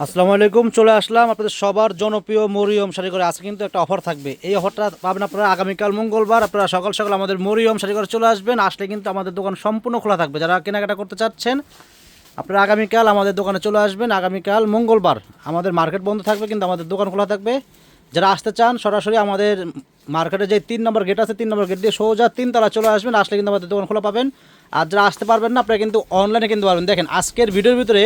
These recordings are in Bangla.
আসসালামু আলাইকুম, চলে আসলাম আপনাদের সবার জনপ্রিয় মরিয়ম শাড়ি করে আজকে কিন্তু একটা অফার থাকবে। এই অফারটা পাবেন আপনারা আগামীকাল মঙ্গলবার। আপনারা সকাল সকাল আমাদের মরিয়ম শাড়ি করে চলে আসবেন। আসলে কিন্তু আমাদের দোকান সম্পূর্ণ খোলা থাকবে। যারা কেনাকাটা করতে চাচ্ছেন, আপনারা আগামীকাল আমাদের দোকানে চলে আসবেন। আগামীকাল মঙ্গলবার আমাদের মার্কেট বন্ধ থাকবে, কিন্তু আমাদের দোকান খোলা থাকবে। যারা আসতে চান, সরাসরি আমাদের মার্কেটে যে তিন নম্বর গেট আছে, তিন নম্বর গেট দিয়ে সোজা তিনতলা চলে আসবেন। আসলে কিন্তু আমাদের দোকান খোলা পাবেন। আর যারা আসতে পারবেন না, আপনারা কিন্তু অনলাইনে কিনতে পারবেন। দেখেন, আজকের ভিডিওর ভিতরে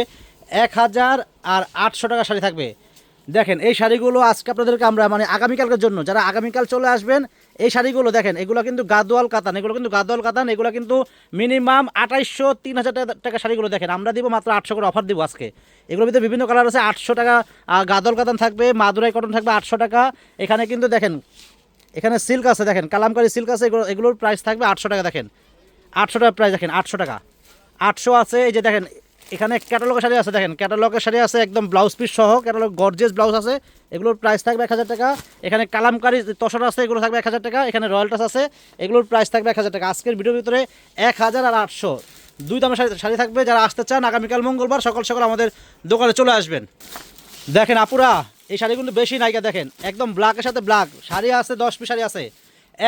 এক হাজার আর আটশো টাকা শাড়ি থাকবে। দেখেন এই শাড়িগুলো আজকে আপনাদেরকে আমরা মানে আগামীকালকের জন্য যারা আগামীকাল চলে আসবেন এই শাড়িগুলো দেখেন এগুলো কিন্তু গাদোয়াল কাতান এগুলো কিন্তু গাদোয়াল কাতান এগুলো কিন্তু মিনিমাম আঠাইশশো তিন হাজার টাকা শাড়িগুলো দেখেন আমরা দিব মাত্র আটশো করে অফার দিব আজকে। এগুলোর ভিতরে বিভিন্ন কালার আছে আটশো টাকা আহ, গাদোয়াল কাতান থাকবে মাদুরাই কটন থাকবে আটশো টাকা। এখানে কিন্তু দেখেন এখানে সিল্ক আছে দেখেন কালামকারি সিল্ক আছে এগুলো এগুলোর প্রাইস থাকবে আটশো টাকা দেখেন। আটশো টাকা প্রাইস দেখেন আটশো টাকা। আটশো আছে এই যে দেখেন এখানে ক্যাটালগের শাড়ি আছে, দেখেন ক্যাটালগের শাড়ি আছে, একদম ব্লাউজ পিস সহ ক্যাটালগ গর্জেস ব্লাউজ আছে, এগুলোর প্রাইস থাকবে এক হাজার টাকা। এখানে কালামকারি তসর আছে, এগুলো থাকবে এক হাজার টাকা। এখানে রয়্যালটাস আছে, এগুলোর প্রাইস থাকবে এক হাজার টাকা। আজকের ভিডিওর ভিতরে এক হাজার আর আটশো। দুই দামের শাড়ি শাড়ি থাকবে, যারা আসতে চান আগামীকাল মঙ্গলবার, সকাল সকাল আমাদের দোকানে চলে আসবেন। দেখেন আপুরা, এই শাড়িগুলো বেশি নায়িকা দেখেন, একদম ব্ল্যাকের সাথে ব্ল্যাক শাড়ি আছে, দশ পিস শাড়ি আছে।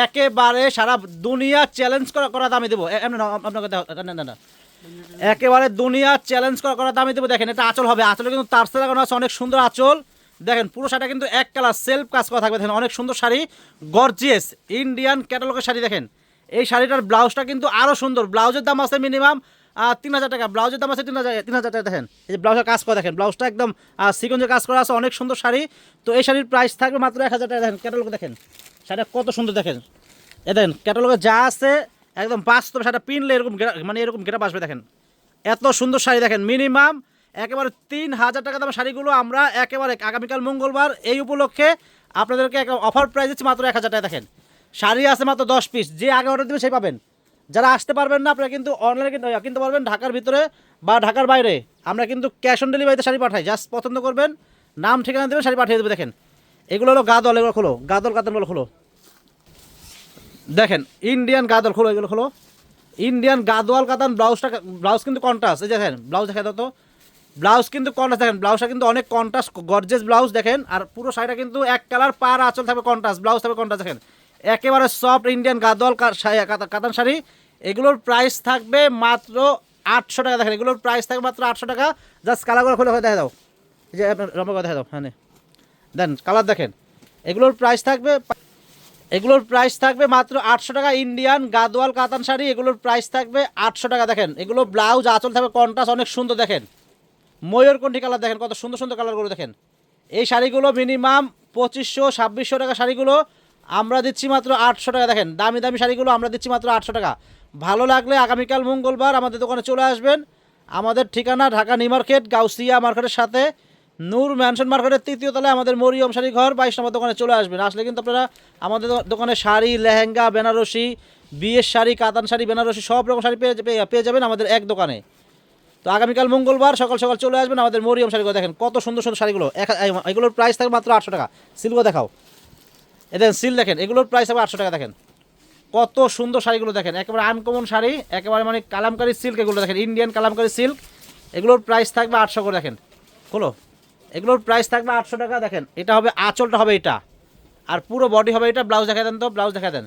একেবারে সারা দুনিয়া চ্যালেঞ্জ করা করা দামে দেবো। আপনাকে না না। একেবারে দুনিয়া চ্যালেঞ্জ করা দামে দেবো। দেখেন, এটা আঁচল হবে। আঁচলে কিন্তু তার সাথে লাগানো আছে অনেক সুন্দর আঁচল। দেখেন, পুরো শাড়িটা কিন্তু এক কালার সেলফ কাজ করা থাকবে। দেখেন, অনেক সুন্দর শাড়ি। গর্জিয়াস ইন্ডিয়ান ক্যাটালগের শাড়ি, দেখেন। এই শাড়িটার ব্লাউজটা কিন্তু আরও সুন্দর। ব্লাউজের দাম আছে মিনিমাম তিন হাজার টাকা। ব্লাউজের দাম আছে তিন হাজার তিন হাজার টাকা, দেখেন। এই যে ব্লাউজের কাজ করা, দেখেন। ব্লাউজটা একদম সিকঞ্জের কাজ করা আছে। অনেক সুন্দর শাড়ি। তো এই শাড়ির প্রাইস থাকবে মাত্র এক হাজার টাকা। দেখেন ক্যাটালগ দেখেন। শাড়িটা কত সুন্দর, দেখেন। এ দেখেন ক্যাটালগে যা আছে একদম বাস্তব শাড়িটা পিনলে এরকম মানে এরকম গেটা আসবে, দেখেন। এত সুন্দর শাড়ি, দেখেন মিনিমাম একেবারে তিন হাজার টাকা দামের শাড়িগুলো আমরা একেবারে আগামীকাল মঙ্গলবার এই উপলক্ষে আপনাদেরকে একটা অফার প্রাইস দিচ্ছি মাত্র এক হাজার টাকা, দেখেন। শাড়ি আছে মাত্র দশ পিস যে আগে অর্ডার দেবে সেই পাবেন। যারা আসতে পারবেন না, আপনারা কিন্তু অনলাইনে কিনতে কিনতে পারবেন ঢাকার ভিতরে বা ঢাকার বাইরে। আমরা কিন্তু ক্যাশ অন ডেলিভারিতে শাড়ি পাঠাই জাস্ট পছন্দ করবেন, নাম ঠিকানা দেবেন, শাড়ি পাঠিয়ে দেবে, দেখেন। এগুলো হলো গাদল, এগুলো খোলো, গাদল কাতানগুলো খোলো। দেখেন ইন্ডিয়ান গাদল খোলো, এগুলো খোলো। ইন্ডিয়ান গাদোয়াল, কাতান, ব্লাউজটা ব্লাউজ কিন্তু কন্ট্রাস্ট এই দেখেন, ব্লাউজ দেখা তো। ব্লাউজ কিন্তু কন্ট্রাস্ট দেখেন, ব্লাউজটা কিন্তু অনেক কন্ট্রাস্ট গর্জেস ব্লাউজ, দেখেন, আর পুরো শাড়িটা কিন্তু এক কালার পার আঁচল থাকবে কন্ট্রাস্ট ব্লাউজ থাকবে কন্ট্রাস্ট দেখেন। একেবারে সফট ইন্ডিয়ান গাদোয়াল কাতান শাড়ি। এগুলোর প্রাইস থাকবে মাত্র আটশো টাকা, দেখেন, এগুলোর প্রাইস থাকবে মাত্র আটশো টাকা। জাস্ট কালারগুলো খুলে দেখা দাও। এই যে রমা দেখা দাও হ্যাঁ দেন কালার দেখেন। এগুলোর প্রাইস থাকবে এগুলোর প্রাইস থাকবে মাত্র আটশো টাকা ইন্ডিয়ান গাদোয়াল, কাতান শাড়ি, এগুলোর প্রাইস থাকবে আটশো টাকা। দেখেন, এগুলো ব্লাউজ আঁচল থাকবে কন্ট্রাস্ট অনেক সুন্দর, দেখেন। ময়ূরকণ্ঠী কালার দেখেন, কত সুন্দর সুন্দর কালারগুলো দেখেন। এই শাড়িগুলো মিনিমাম পঁচিশশো, ছাব্বিশশো টাকা শাড়িগুলো আমরা দিচ্ছি মাত্র আটশো টাকা, দেখেন। দামি দামি শাড়িগুলো আমরা দিচ্ছি মাত্র আটশো টাকা। ভালো লাগলে আগামীকাল মঙ্গলবার আমাদের দোকানে চলে আসবেন। আমাদের ঠিকানা ঢাকা নিউ মার্কেট গাউসিয়া মার্কেটের সাথে। নূর ম্যানশন মার্কেটের তৃতীয় তলায় আমাদের মরিয়ম শাড়ি ঘর বাইশ নম্বর দোকানে চলে আসবেন। আসলে কিন্তু আপনারা আমাদের দোকানে শাড়ি, লেহেঙ্গা, বেনারসি, বিয়ের শাড়ি, কাতান শাড়ি, বেনারসি সব রকম শাড়ি পেয়ে পেয়ে- যাবেন আমাদের এক দোকানে। তো আগামীকাল মঙ্গলবার সকাল সকাল চলে আসবেন আমাদের মরিয়ম শাড়িগুলো। দেখেন কত সুন্দর সুন্দর শাড়িগুলো। এগুলোর প্রাইস থাকবে মাত্র আটশো টাকা। সিলগুলো দেখাও। এ দেখেন সিল দেখেন, এগুলোর প্রাইস থাকবে আটশো টাকা, দেখেন। কত সুন্দর শাড়িগুলো দেখেন। একেবারে আনকমন শাড়ি, একেবারে মানে কালামকারি সিল্ক এগুলো দেখেন। ইন্ডিয়ান কালামকারি সিল্ক, এগুলোর প্রাইস থাকবে আটশো করে, দেখেন। খোলো। এগুলোর প্রাইস থাকবে আটশো টাকা, দেখেন, এটা হবে, আঁচলটা হবে এটা। আর পুরো বডি হবে এটা ব্লাউজ দেখা দেন তো ব্লাউজ দেখা দেন।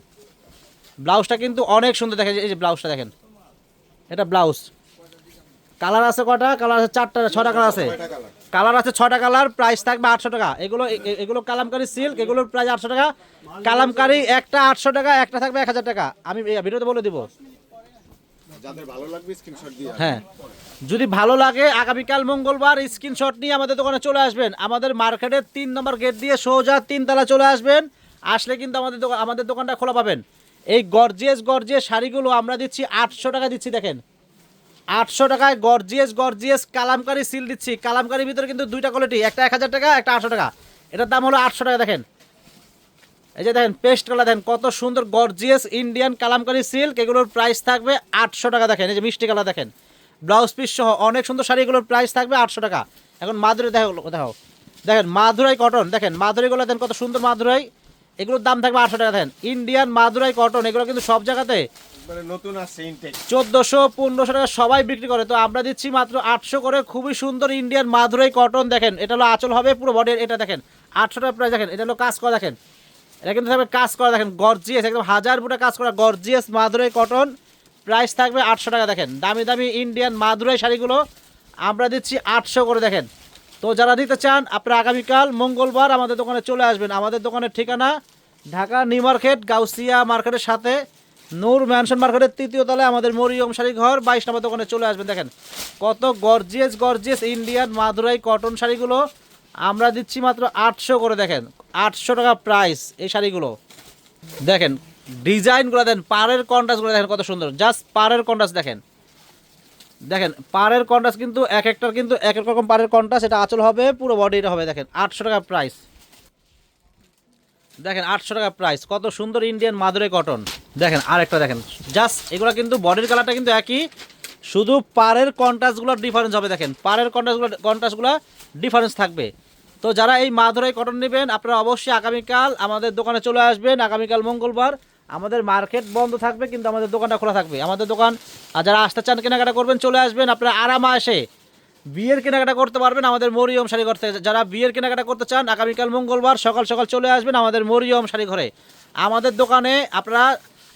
ব্লাউজটা কিন্তু অনেক সুন্দর দেখেন, এই যে ব্লাউজটা দেখেন। এটা ব্লাউজ কালার আছে কটা? কালার আছে চারটা, ছটা কালার আছে। কালার আছে ছটা কালার প্রাইস থাকবে আটশো টাকা। এগুলো এগুলো কালামকারি সিল্ক এগুলোর প্রাইস আটশো টাকা। কালামকারি একটা আটশো টাকা, একটা থাকবে এক হাজার টাকা। আমি ভিডিওতে বলে দিব। হ্যাঁ। যদি ভালো লাগে, আগামীকাল মঙ্গলবার স্ক্রিনশট নিয়ে আমাদের দোকানে চলে আসবেন। আমাদের মার্কেটের তিন নম্বর গেট দিয়ে সোজা তিনতলা চলে আসবেন। আসলে কিন্তু আমাদের দোকান, আমাদের দোকানটা খোলা পাবেন। এই গর্জিয়াস গর্জিয়াস শাড়িগুলো আমরা দিচ্ছি আটশো টাকা দিচ্ছি, দেখেন। আটশো টাকায় গর্জিয়াস গর্জিয়াস কালামকারি সিল দিচ্ছি। কালামকারির ভিতরে কিন্তু দুইটা কোয়ালিটি একটা এক হাজার টাকা, একটা আটশো টাকা। এটার দাম হলো আটশো টাকা, দেখেন। এই যে দেখেন পেস্ট কালার দেখেন কত সুন্দর গর্জিয়াস ইন্ডিয়ান কালামকারি সিল্ক এগুলোর প্রাইস থাকবে আটশো টাকা দেখেন এই যে মিষ্টি কালার দেখেন। ব্লাউজ পিস সহ অনেক সুন্দর শাড়ি এগুলোর প্রাইস থাকবে আটশো টাকা। এখন মাদুরি দেখো দেখো। দেখেন মাদুরাই কটন দেখেন মাদুরাইগুলো দেখেন কত সুন্দর মাদুরাই। এগুলোর দাম থাকবে আটশো টাকা দেখেন। ইন্ডিয়ান মাদুরাই কটন এগুলো কিন্তু সব জায়গাতে একবারে নতুন আসছে চোদ্দোশো পনেরোশো টাকা সবাই বিক্রি করে। তো আমরা দিচ্ছি মাত্র আটশো করে। খুবই সুন্দর ইন্ডিয়ান মাধুরাই কটন দেখেন। এটা হলো আচল হবে পুরো বডির এটা দেখেন। আটশো টাকা প্রাইস দেখেন। এটা হলো কাজ করা দেখেন। এটা কিন্তু থাকবে কাজ করা, দেখেন গর্জিয়াস একদম হাজার ফুটা কাজ করা গর্জিয়াস মাদুরাই কটন প্রাইস থাকবে আটশো টাকা, দেখেন। দামি দামি ইন্ডিয়ান মাদুরাই শাড়িগুলো আমরা দিচ্ছি আটশো করে, দেখেন। তো যারা নিতে চান, আপনারা আগামীকাল মঙ্গলবার আমাদের দোকানে চলে আসবেন। আমাদের দোকানের ঠিকানা ঢাকা নিউ মার্কেট, গাউসিয়া মার্কেটের সাথে, নূর ম্যানশন মার্কেটের তৃতীয় তলায় আমাদের মরিয়ম শাড়ি ঘর, বাইশ নম্বর দোকানে চলে আসবেন, দেখেন। কত gorgeous gorgeous Indian Madurai cotton শাড়িগুলো আমরা দিচ্ছি মাত্র আটশো করে, দেখেন। আটশো টাকা প্রাইস এই শাড়িগুলো। দেখেন, ডিজাইনগুলো দেখেন, পাড়ের কন্ট্রাস্টগুলো দেখেন কত সুন্দর। জাস্ট পাড়ের কন্ট্রাস্ট দেখেন। দেখেন, পাড়ের কন্ট্রাস্ট কিন্তু এক একটার কিন্তু এক এক রকম পাড়ের কন্ট্রাস্ট এটা আঁচল হবে, পুরো বডিটা হবে, দেখেন, আটশো টাকা প্রাইস দেখেন, আটশো টাকা প্রাইস কত সুন্দর ইন্ডিয়ান মাদুরে কটন দেখেন, আরেকটা দেখেন জাস্ট এগুলো কিন্তু বডির কালারটা কিন্তু একই শুধু পাড়ের কন্ট্রাস্টগুলোর ডিফারেন্স হবে, দেখেন। পাড়ের কন্ট্রাস্টগুলো কন্ট্রাস্টগুলো ডিফারেন্স থাকবে। তো যারা এই মাদুরাই কটন নেবেন, আপনারা অবশ্যই আগামীকাল আমাদের দোকানে চলে আসবেন। আগামীকাল মঙ্গলবার আমাদের মার্কেট বন্ধ থাকবে, কিন্তু আমাদের দোকানটা খোলা থাকবে। আমাদের দোকান, আর যারা আসতে চান কেনাকাটা করবেন, চলে আসবেন আপনারা আরামে আসে বিয়ের কেনাকাটা করতে পারবেন আমাদের মরিয়ম শাড়ি ঘর থেকে। যারা বিয়ের কেনাকাটা করতে চান, আগামীকাল মঙ্গলবার সকাল সকাল চলে আসবেন আমাদের মরিয়ম শাড়ি ঘরে। আমাদের দোকানে আপনারা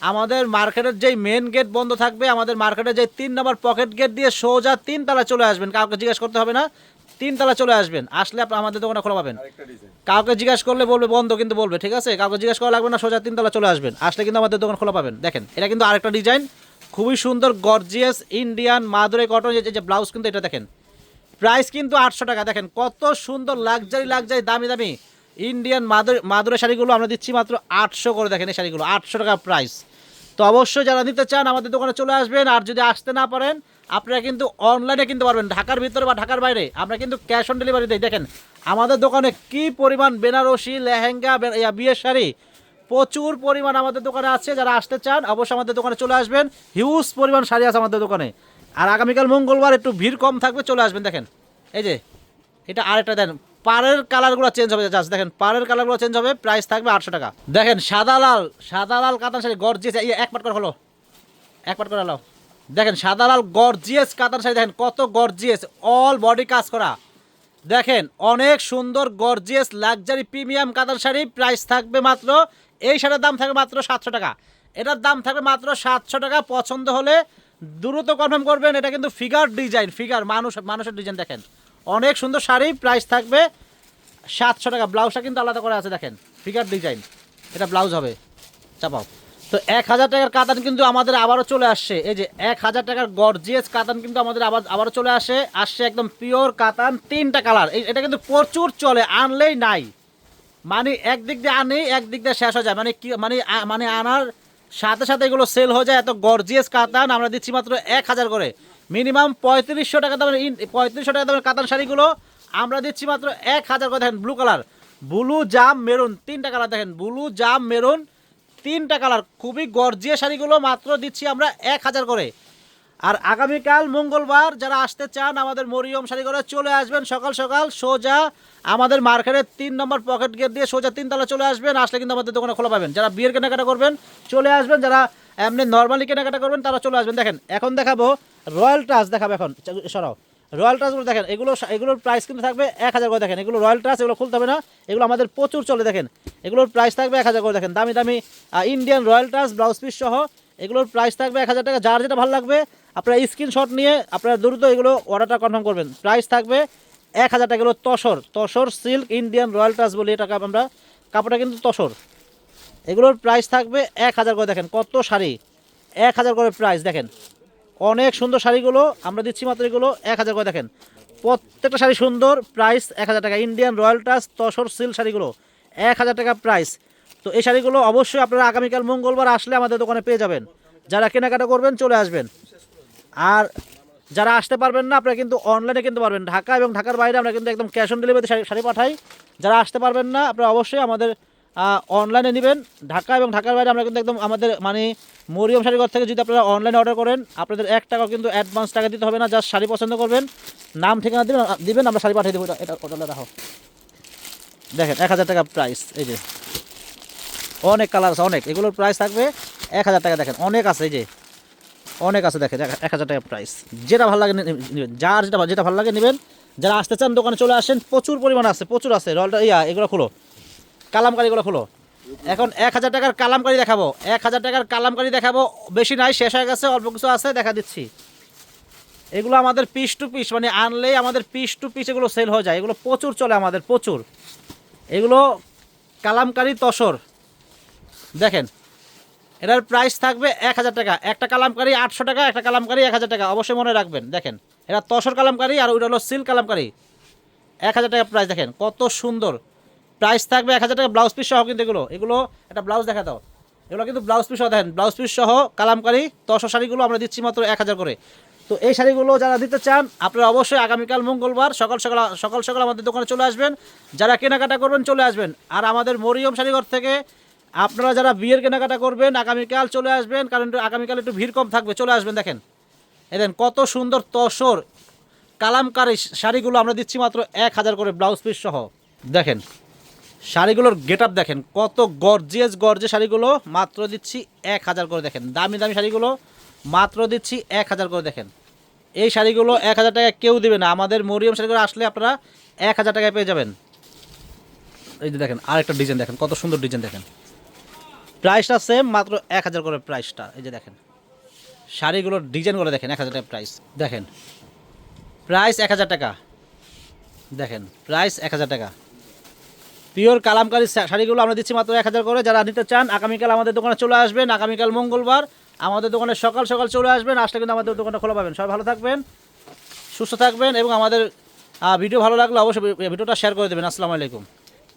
আমাদের মার্কেটের যেই মেন গেট বন্ধ থাকবে আমাদের মার্কেটের যে তিন নম্বর পকেট গেট দিয়ে সোজা তিনতলা চলে আসবেন। কাউকে জিজ্ঞেস করতে হবে না তিনতলা চলে আসবেন। আসলে আপনি আমাদের দোকানে খোলা পাবেন। কাউকে জিজ্ঞেস করলে বলবে বন্ধ কিন্তু বলবে ঠিক আছে? কাউকে জিজ্ঞেস করা লাগবে না সোজা তিনতলা চলে আসবেন। আসলে কিন্তু আমাদের দোকান খোলা পাবেন। দেখেন এটা কিন্তু আরেকটা ডিজাইন খুবই সুন্দর গর্জিয়াস ইন্ডিয়ান মাদুরে কটন যে যে ব্লাউজ কিন্তু এটা দেখেন। প্রাইস কিন্তু আটশো টাকা। দেখেন কত সুন্দর লাক্সারি লাক্সারি দামি দামি। ইন্ডিয়ান মাদুর মাদুরে শাড়িগুলো আমরা দিচ্ছি মাত্র আটশো করে, দেখেন এই শাড়িগুলো, আটশো টাকা প্রাইস তো অবশ্যই যারা নিতে চান, আমাদের দোকানে চলে আসবেন, আর যদি আসতে না পারেন, আপনারা কিন্তু অনলাইনে কিনতে পারবেন, ঢাকার ভিতরে বা ঢাকার বাইরে। আমরা কিন্তু ক্যাশ অন ডেলিভারি দিই। দেখেন, আমাদের দোকানে কি পরিমাণ বেনারসি, লেহেঙ্গা বিয়ের শাড়ি? প্রচুর পরিমাণ আমাদের দোকানে আছে, যারা আসতে চান, অবশ্যই আমাদের দোকানে চলে আসবেন। হিউজ পরিমাণ শাড়ি আছে আমাদের দোকানে। আর আগামীকাল মঙ্গলবার একটু ভিড় কম থাকবে, চলে আসবেন, দেখেন। এই যে, এটা আরেকটা দেন পাড়ের কালারগুলো চেঞ্জ হবে, জাস্ট দেখেন, পাড়ের কালারগুলো চেঞ্জ হবে প্রাইস থাকবে আটশো টাকা। দেখেন, সাদা লাল সাদা লাল কাতান শাড়ি গর্জিয়াস এই এক পাট করে হলো। এক পাট করে হলো দেখেন, সাদা লাল গর্জিয়াস কাতান শাড়ি, দেখেন, কত গর্জিয়াস অল বডি কাজ করা। দেখেন, অনেক সুন্দর গর্জিয়াস লাক্সারি প্রিমিয়াম কাতান শাড়ি প্রাইস থাকবে মাত্র, এই শাড়ির দাম থাকবে মাত্র সাতশো টাকা। এটার দাম থাকবে মাত্র সাতশো টাকা, পছন্দ হলে দ্রুত কনফার্ম করবেন, এটা কিন্তু ফিগার ডিজাইন ফিগার মানুষ, মানুষের ডিজাইন দেখেন। অনেক সুন্দর শাড়ি প্রাইস থাকবে সাতশো টাকা। ব্লাউজটা কিন্তু আলাদা করে আছে, দেখেন ফিগার ডিজাইন এটা ব্লাউজ হবে, চাপাও। তো এক হাজার টাকার কাতান কিন্তু আমাদের আবারও চলে আসছে। এই যে এক হাজার টাকার গর্জিয়াস কাতান কিন্তু আমাদের আবার, আবারও চলে আসে, আসছে একদম পিওর কাতান, তিনটা কালার এটা কিন্তু প্রচুর চলে, আনলেই নাই। মানে একদিক দিয়ে আনি একদিক দিয়ে শেষ হয়ে যায়। মানে কি মানে মানে আনার সাথে সাথে এগুলো সেল হয়ে যায়, এত গর্জিয়াস কাতান, আমরা দিচ্ছি মাত্র এক হাজার করে। মিনিমাম পঁয়ত্রিশশো টাকা দামের পঁয়ত্রিশশো টাকা দামের কাতান শাড়িগুলো। আমরা দিচ্ছি মাত্র এক হাজার করে, দেখেন ব্লু কালার ব্লু জাম মেরুন তিনটা কালার দেখেন ব্লু জাম মেরুন তিনটা কালার খুবই গর্জিয়া শাড়িগুলো মাত্র দিচ্ছি আমরা এক হাজার করে। আর আগামীকাল মঙ্গলবার যারা আসতে চান আমাদের মরিয়ম শাড়ি করে চলে আসবেন সকাল সকাল, সোজা আমাদের মার্কেটের তিন নম্বর পকেট গেট দিয়ে সোজা তিনতলা চলে আসবেন, আসলে কিন্তু আমাদের দোকানে খোলা পাবেন। যারা বিয়ের কেনাকাটা করবেন, চলে আসবেন। যারা এমনি নর্মালি কেনাকাটা করবেন, তারা চলে আসবেন। দেখেন, এখন দেখাবো রয়্যাল টাচ দেখাবো এখন। সরাও। রয়্যাল টাচগুলো দেখেন, এগুলো এগুলোর প্রাইস কিন্তু থাকবে এক হাজার করে দেখেন। এগুলো রয়্যাল টাচ এগুলো খুলতে হবে না। এগুলো আমাদের প্রচুর চলে দেখেন। এগুলোর প্রাইস থাকবে এক হাজার করে দেখেন। দামি দামি Indian royal touch blouse piece সহ এগুলোর প্রাইস থাকবে এক হাজার টাকা। যার যেটা ভালো লাগবে, আপনারা স্ক্রিনশট নিয়ে আপনারা দ্রুত এগুলো অর্ডারটা কনফার্ম করবেন। প্রাইস থাকবে এক হাজার টাকা। এগুলো tussar tussar silk Indian royal touch বলি এটা আমরা। কাপড়টা কিন্তু তসর। এগুলোর প্রাইস থাকবে এক হাজার করে দেখেন। কত শাড়ি? এক হাজার করে প্রাইস দেখেন। অনেক সুন্দর শাড়িগুলো, আমরা দিচ্ছি মাত্র এগুলো এক হাজার করে। দেখেন, প্রত্যেকটা শাড়ি সুন্দর প্রাইস এক হাজার টাকা। Indian royal touch tussar silk শাড়িগুলো, এক হাজার টাকা প্রাইস তো এই শাড়িগুলো অবশ্যই আপনারা আগামীকাল মঙ্গলবার আসলে আমাদের দোকানে পেয়ে যাবেন। যারা কেনাকাটা করবেন, চলে আসবেন। আর যারা আসতে পারবেন না, আপনারা কিন্তু অনলাইনে কিনতে পারবেন। ঢাকা এবং ঢাকার বাইরে আমরা কিন্তু একদম ক্যাশ অন ডেলিভারিতে শাড়ি শাড়ি পাঠাই। যারা আসতে পারবেন না, আপনারা অবশ্যই আমাদের অনলাইনে নেবেন। ঢাকা এবং ঢাকার বাইরে আমরা কিন্তু একদম আমাদের মানে মরিয়ম শাড়িঘর থেকে যদি আপনারা অনলাইনে অর্ডার করেন, আপনাদের এক টাকাও কিন্তু অ্যাডভান্স টাকা দিতে হবে না জাস্ট শাড়ি পছন্দ করবেন। নাম, ঠিকানা দিবেন দিবেন, আমরা শাড়ি পাঠিয়ে দেবো এটা- অর্ডারে রাখো। দেখেন, এক হাজার টাকা প্রাইস এই যে। অনেক কালার আছে, অনেক। এগুলোর প্রাইস থাকবে এক হাজার টাকা, দেখেন, অনেক আছে, এই যে। অনেক আছে, দেখেন, এক- এক হাজার টাকা প্রাইস যেটা ভালো লাগে নেবেন, যার যেটা যেটা ভালো লাগে নেবেন। যারা আসতে চান, দোকানে চলে আসেন, প্রচুর পরিমাণ আছে, প্রচুর আছে রলটা ইয়া, এগুলো খুলো। কালামকারিগুলো খুলো। এখন এক হাজার টাকার কালামকারি দেখাবো। এক হাজার টাকার কালামকারি দেখাবো। বেশি নাই, শেষ হয়ে গেছে, অল্প কিছু আছে, দেখা দিচ্ছি। এগুলো আমাদের পিস টু পিস মানে আনলেই আমাদের পিস টু পিস এগুলো সেল হয়ে যায়। এগুলো প্রচুর চলে আমাদের, প্রচুর। এগুলো কালামকারি তসর। দেখেন, এটার প্রাইস থাকবে এক হাজার টাকা। একটা কালামকারি আটশো টাকা, একটা কালামকারি এক হাজার টাকা। অবশ্যই মনে রাখবেন, দেখেন। এটা তসর কালামকারি আর ওইটা হলো সিল কালামকারি। এক হাজার টাকা প্রাইস দেখেন, কত সুন্দর। প্রাইস থাকবে এক হাজার টাকা ব্লাউজ পিস সহ কিন্তু এগুলো। এগুলো একটা ব্লাউজ দেখা দাও। এগুলো কিন্তু ব্লাউজ পিস সহ দেখেন। ব্লাউজ পিস সহ কালামকারি তসর শাড়িগুলো আমরা দিচ্ছি মাত্র এক হাজার করে। তো এই শাড়িগুলো যারা দিতে চান, আপনারা অবশ্যই আগামীকাল মঙ্গলবার সকাল সকাল সকাল সকাল আমাদের দোকানে চলে আসবেন। যারা কেনাকাটা করবেন চলে আসবেন। আর আমাদের মরিয়ম শাড়িঘর থেকে আপনারা যারা বিয়ের কেনাকাটা করবেন, আগামীকাল চলে আসবেন। কারণ আগামীকাল একটু ভিড় কম থাকবে। চলে আসবেন, দেখেন। এই দেখেন, কত সুন্দর তসর, কালামকারি শাড়িগুলো আমরা দিচ্ছি মাত্র এক হাজার করে ব্লাউজ পিস সহ। দেখেন শাড়িগুলোর গেট আপ দেখেন, কত গর্জিয়াস গর্জে শাড়িগুলো, মাত্র দিচ্ছি এক হাজার করে দেখেন। দামি দামি শাড়িগুলো, মাত্র দিচ্ছি এক হাজার করে দেখেন। এই শাড়িগুলো এক হাজার টাকা কেউ দেবে না। আমাদের মরিয়ম শাড়িগুলো আসলে আপনারা এক হাজার টাকায় পেয়ে যাবেন। এই যে দেখেন, আরেকটা ডিজাইন দেখেন, কত সুন্দর ডিজাইন দেখেন। প্রাইসটা সেম মাত্র এক হাজার করে প্রাইসটা। এই যে দেখেন, শাড়িগুলোর ডিজাইনগুলো দেখেন, এক হাজার প্রাইস দেখেন প্রাইস এক হাজার টাকা। দেখেন প্রাইস এক হাজার টাকা। পিওর কালামকারি শাড়িগুলো আমরা দিচ্ছি মাত্র এক হাজার করে। যারা নিতে চান, আগামীকাল আমাদের দোকানে চলে আসবেন। আগামীকাল মঙ্গলবার আমাদের দোকানে সকাল সকাল চলে আসবেন। আসলে কিন্তু আমাদের দোকানে খোলা পাবেন। সবাই ভালো থাকবেন, সুস্থ থাকবেন এবং আমাদের ভিডিও ভালো লাগলে অবশ্যই ভিডিওটা শেয়ার করে দেবেন। আসসালামু আলাইকুম।